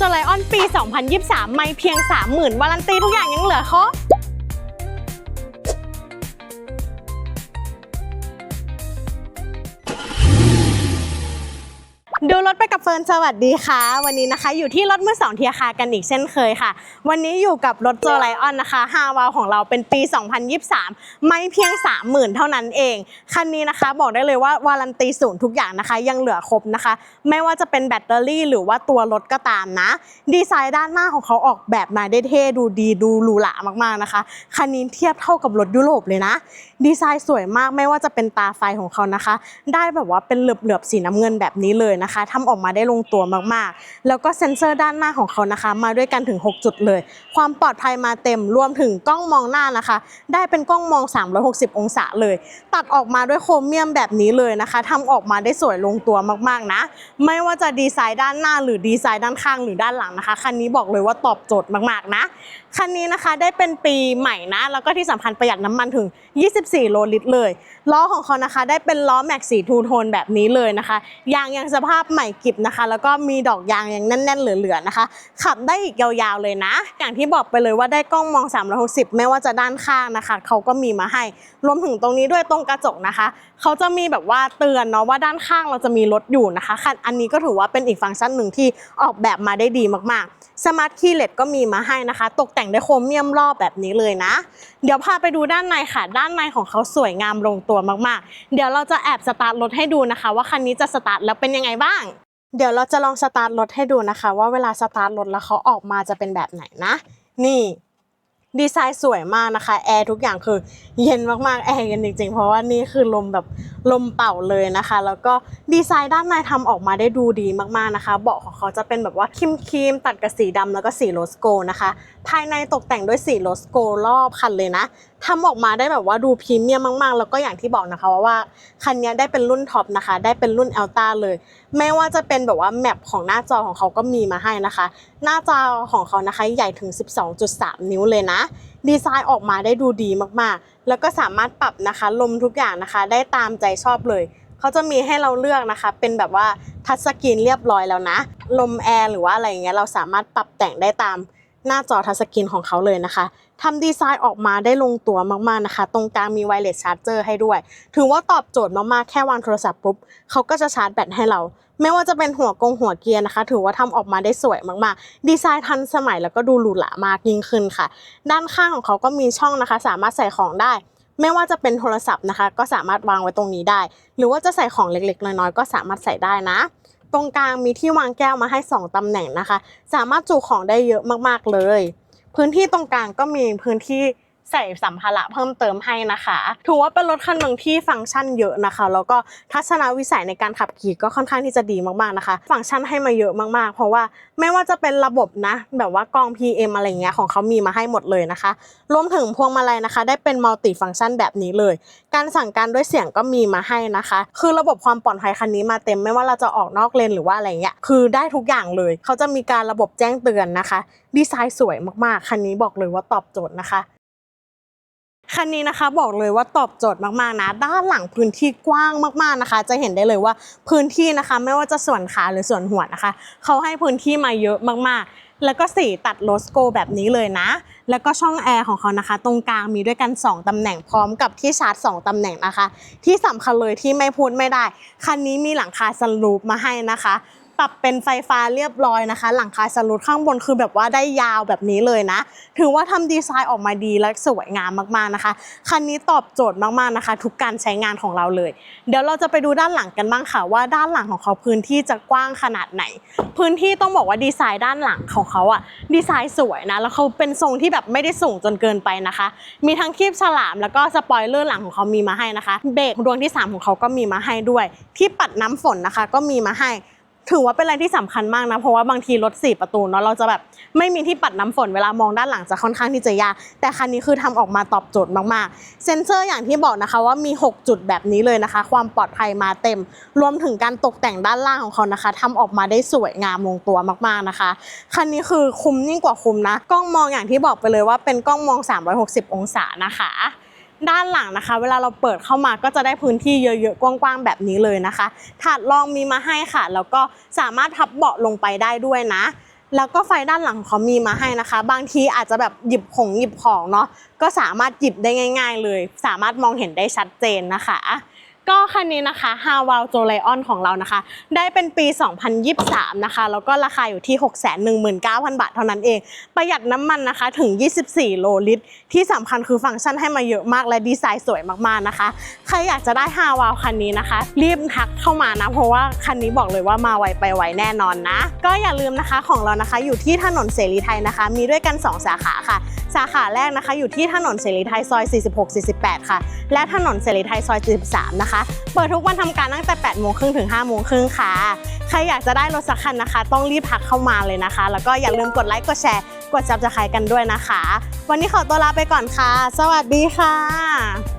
จอไลออนปี 2023 ไม่เพียง 30,000 วารันตีทุกอย่างยังเหลือครบ ดูรถไปกับเฟิร์นสวัสดีค่ะ วันนี้นะคะ อยู่ที่รถมือสองเทียคากันอีกเช่นเคยค่ะ วันนี้อยู่กับรถโจไลออนนะคะ5วาล์วของเราเป็นปี 2023 ไม่เพียง 30,000 เท่านั้นเอง คันนี้นะคะบอกได้เลยว่าวารันตีศูนย์ทุกอย่างนะคะ ยังเหลือครบนะคะ ไม่ว่าจะเป็นแบตเตอรี่หรือว่าตัวรถก็ตามนะ ดีไซน์ด้านหน้าของเขาออกแบบมาได้เท่ดูดีดูหรูหรามากๆนะคะคันนี้เทียบเท่ากับรถยุโรปเลยนะ ดีไซน์สวยมากไม่ว่าจะเป็นตาไฟของเขานะคะ ได้แบบว่าเป็นเหลือบๆสีน้ำเงินแบบนี้เลยนะคะทำออกมาได้ลงตัวมากๆ แล้วก็เซ็นเซอร์ด้านหน้าของเขานะคะ มาด้วยกันถึง 6 จุดเลย ความปลอดภัยมาเต็มรวมถึงกล้องมองหน้านะคะ ได้เป็นกล้องมอง 360 องศาเลย ตัดออกมาด้วยโครเมียมแบบนี้เลยนะคะทำออกมาได้สวยลงตัวมากๆนะ ไม่ว่าจะดีไซน์ด้านหน้าหรือดีไซน์ด้านข้างหรือด้านหลังนะคะคันนี้บอกเลยว่าตอบโจทย์มากๆนะคันนี้นะคะได้เป็นปีใหม่นะ แล้วก็ที่สำคัญประหยัดน้ำมันถึง 24 โลลิตรเลยล้อของเขานะคะ ได้เป็นล้อแม็กสีทูโทนแบบนี้เลยนะคะยางยังสภาพาพใหม่กิบนะคะ แล้วก็มีดอกยางยังแน่น ๆ เหลือ ๆ นะคะ ขับได้อีกยาวๆเลยนะ อย่างที่บอกไปเลยว่าได้กล้องมอง 360 ไม่ว่าจะด้านข้างนะคะ เขาก็มีมาให้ รวมถึงตรงนี้ด้วยตรงกระจกนะคะ เขาจะมีแบบว่าเตือนเนาะว่าด้านข้างเราจะมีรถอยู่นะคะคันอันนี้ก็ถือว่าเป็นอีกฟังก์ชันหนึ่งที่ออกแบบมาได้ดีมากๆสมาร์ทคีย์เลสก็มีมาให้นะคะ ตกแต่งด้วยโครเมียมรอบแบบนี้เลยนะ เดี๋ยวพาไปดูด้านในค่ะ ด้านในของเขาสวยงามลงตัวมากๆ เดี๋ยวเราจะแอบสตาร์ทรถให้ดูนะคะ ว่าคันนี้จะสตาร์ทแล้วเป็นยังไงบ้างเดี๋ยวเราจะลองสตาร์ทรถให้ดูนะคะ ว่าเวลาสตาร์ทรถแล้วเขาออกมาจะเป็นแบบไหนนะ นี่ดีไซน์สวยมากนะคะ แอร์ทุกอย่างคือเย็นมากๆ แอร์เย็นจริงๆ เพราะว่านี่คือลมแบบลมเป่าเลยนะคะ แล้วก็ดีไซน์ด้านในทำออกมาได้ดูดีมากๆนะคะ เบาะของเขาจะเป็นแบบว่าครีมๆ ตัดกับสีดำแล้วก็สีโรสโกลนะคะ ภายในตกแต่งด้วยสีโรสโกลรอบคันเลยนะทำออกมาได้แบบว่าดูพรีเมียมมาก ๆ แล้วก็อย่างที่บอกนะคะว่าคันนี้ได้เป็นรุ่นท็อปนะคะ ได้เป็นรุ่น a l t a เลย ไม่ว่าจะเป็นแบบว่าแมปของหน้าจอของเขาก็มีมาให้นะคะ หน้าจอของเขานะคะใหญ่ถึง 12.3 นิ้วเลยนะ ดีไซน์ออกมาได้ดูดีมากๆ แล้วก็สามารถปรับนะคะ ลมทุกอย่างนะคะ ได้ตามใจชอบเลยเขาจะมีให้เราเลือกนะคะ เป็นแบบว่าทัชสกรีนเรียบร้อยแล้วนะ ลมแอร์หรือว่าอะไรอย่างเงี้ยเราสามารถปรับแต่งได้ตาม หน้าจอทัชสกรีนของเขาเลยนะคะทำดีไซน์ออกมาได้ลงตัวมากๆนะคะ ตรงกลางมีไวเลสชาร์จเจอร์ให้ด้วย ถือว่าตอบโจทย์มากๆ แค่วางโทรศัพท์ปุ๊บเขาก็จะชาร์จแบตให้เรา ไม่ว่าจะเป็นหัวกงหัวเกียร์นะคะ ถือว่าทำออกมาได้สวยมากๆ ดีไซน์ทันสมัยแล้วก็ดูหรูหรามากยิ่งขึ้นค่ะ ด้านข้างของเขาก็มีช่องนะคะ สามารถใส่ของได้ไม่ว่าจะเป็นโทรศัพท์นะคะ ก็สามารถวางไว้ตรงนี้ได้ หรือว่าจะใส่ของเล็กๆ น้อยๆ ก็สามารถใส่ได้นะ ตรงกลางมีที่วางแก้วมาให้ 2 ตำแหน่งนะคะ สามารถจุของได้เยอะมากๆเลย พื้นที่ตรงกลางก็มีพื้นที่ ใส่สัมภาระเพิ่มเติมให้นะคะถือว่าเป็นรถคันหนึ่งที่ฟังก์ชันเยอะนะคะ แล้วก็ทัศนวิสัยในการขับขี่ก็ค่อนข้างที่จะดีมากๆนะคะ ฟังก์ชันให้มาเยอะมากๆ เพราะว่าไม่ว่าจะเป็นระบบนะ แบบว่ากล้อง PM อะไรเงี้ยของเขามีมาให้หมดเลยนะคะ รวมถึงพวงมาลัยนะคะ ได้เป็นมัลติฟังก์ชันแบบนี้เลย การสั่งการด้วยเสียงก็มีมาให้นะคะ คือระบบความปลอดภัยคันนี้มาเต็มไม่ว่าเราจะออกนอกเลนหรือว่าอะไรเงี้ยคือได้ทุกอย่างเลย เขาจะมีการระบบแจ้งเตือนนะคะ ดีไซน์สวยมากๆคันนี้บอกเลยว่าตอบโจทย์นะคะ คันนี้นะคะบอกเลยว่าตอบโจทย์มากๆนะ ด้านหลังพื้นที่กว้างมากๆนะคะ จะเห็นได้เลยว่าพื้นที่นะคะ ไม่ว่าจะส่วนขาหรือส่วนหัวนะคะ เขาให้พื้นที่มาเยอะมากๆ แล้วก็สีตัดโลสโกแบบนี้เลยนะ แล้วก็ช่องแอร์ของเขานะคะ ตรงกลางมีด้วยกัน 2 ตำแหน่งพร้อมกับที่ชาร์จ 2 ตำแหน่งนะคะ ที่สำคัญเลยที่ไม่พูดไม่ได้ คันนี้มีหลังคาสลูปมาให้นะคะ ปรับเป็นไฟฟ้าเรียบร้อยนะคะ หลังคาสลูดข้างบนคือแบบว่าได้ยาวแบบนี้เลยนะ ถือว่าทำดีไซน์ออกมาดีและสวยงามมากๆนะคะ คันนี้ตอบโจทย์มากๆนะคะ ทุกการใช้งานของเราเลย เดี๋ยวเราจะไปดูด้านหลังกันบ้างค่ะ ว่าด้านหลังของเขาพื้นที่จะกว้างขนาดไหน พื้นที่ต้องบอกว่าดีไซน์ด้านหลังของเขาอะดีไซน์สวยนะแล้วเขาเป็นทรงที่แบบไม่ได้สูงจนเกินไปนะคะ มีทั้งคีบฉลามแล้วก็สปอยเลอร์หลังของเขามีมาให้นะคะ เบรกดวงที่ 3 ของเขาก็มีมาให้ด้วย ที่ปัดน้ำฝนนะคะก็มีมาให้ ถือว่าเป็นอะไรที่สำคัญมากนะ เพราะว่าบางทีรถสี่ประตูเนาะเราจะแบบไม่มีที่ปัดน้ำฝนเวลามองด้านหลังจะค่อนข้างที่จะยากแต่คันนี้คือทำออกมาตอบโจทย์มากๆ เซ็นเซอร์อย่างที่บอกนะคะว่ามี 6 จุดแบบนี้เลยนะคะ ความปลอดภัยมาเต็ม รวมถึงการตกแต่งด้านล่างของเขานะคะทำออกมาได้สวยงามลงตัวมากๆนะคะคันนี้คือคุ้มยิ่งกว่าคุ้มนะ กล้องมองอย่างที่บอกไปเลยว่าเป็นกล้องมอง 360 องศานะคะ ด้านหลังนะคะ เวลาเราเปิดเข้ามาก็จะได้พื้นที่เยอะๆ กว้างๆ แบบนี้เลยนะคะ ถาดรองมีมาให้ค่ะ แล้วก็สามารถพับเบาะลงไปได้ด้วยนะ แล้วก็ไฟด้านหลังเขามีมาให้นะคะ บางทีอาจจะแบบหยิบของหยิบของเนาะ ก็สามารถหยิบได้ง่าย ๆ เลย สามารถมองเห็นได้ชัดเจนนะคะ ก็คันนี้นะคะ h a w a l j o l i o n ของเรานะคะ ได้เป็นปี 2023 นะคะ แล้วก็ราคาอยู่ที่ 619,000 บาทเท่านั้นเอง ประหยัดน้ำมันนะคะถึง 24 โลลิตร ที่สำคัญคือฟังก์ชันให้มาเยอะมากและดีไซน์สวยมากๆนะคะ ใครอยากจะได้ h a w a l คันนี้นะคะ รีบทักเข้ามานะ เพราะว่าคันนี้บอกเลยว่ามาไวไปไวแน่นอนนะ ก็อย่าลืมนะคะของเรานะคะ อยู่ที่ถนนเสรีไทยนะคะ มีด้วยกัน 2 สาขาค่ะสาขาแรกนะคะ อยู่ที่ถนนเสรีไทยซอย 46-48 ค่ะ และถนนเสรีไทยซอย73นะคะ เปิดทุกวันทำการตั้งแต่ 8 โมงครึ่งถึง 5 โมงครึ่งค่ะ ใครอยากจะได้รถสักคันนะคะ ต้องรีบทักเข้ามาเลยนะคะ แล้วก็อย่าลืมกดไลค์ กดแชร์ กดซับสไครต์กันด้วยนะคะ วันนี้ขอตัวลาไปก่อนค่ะ สวัสดีค่ะ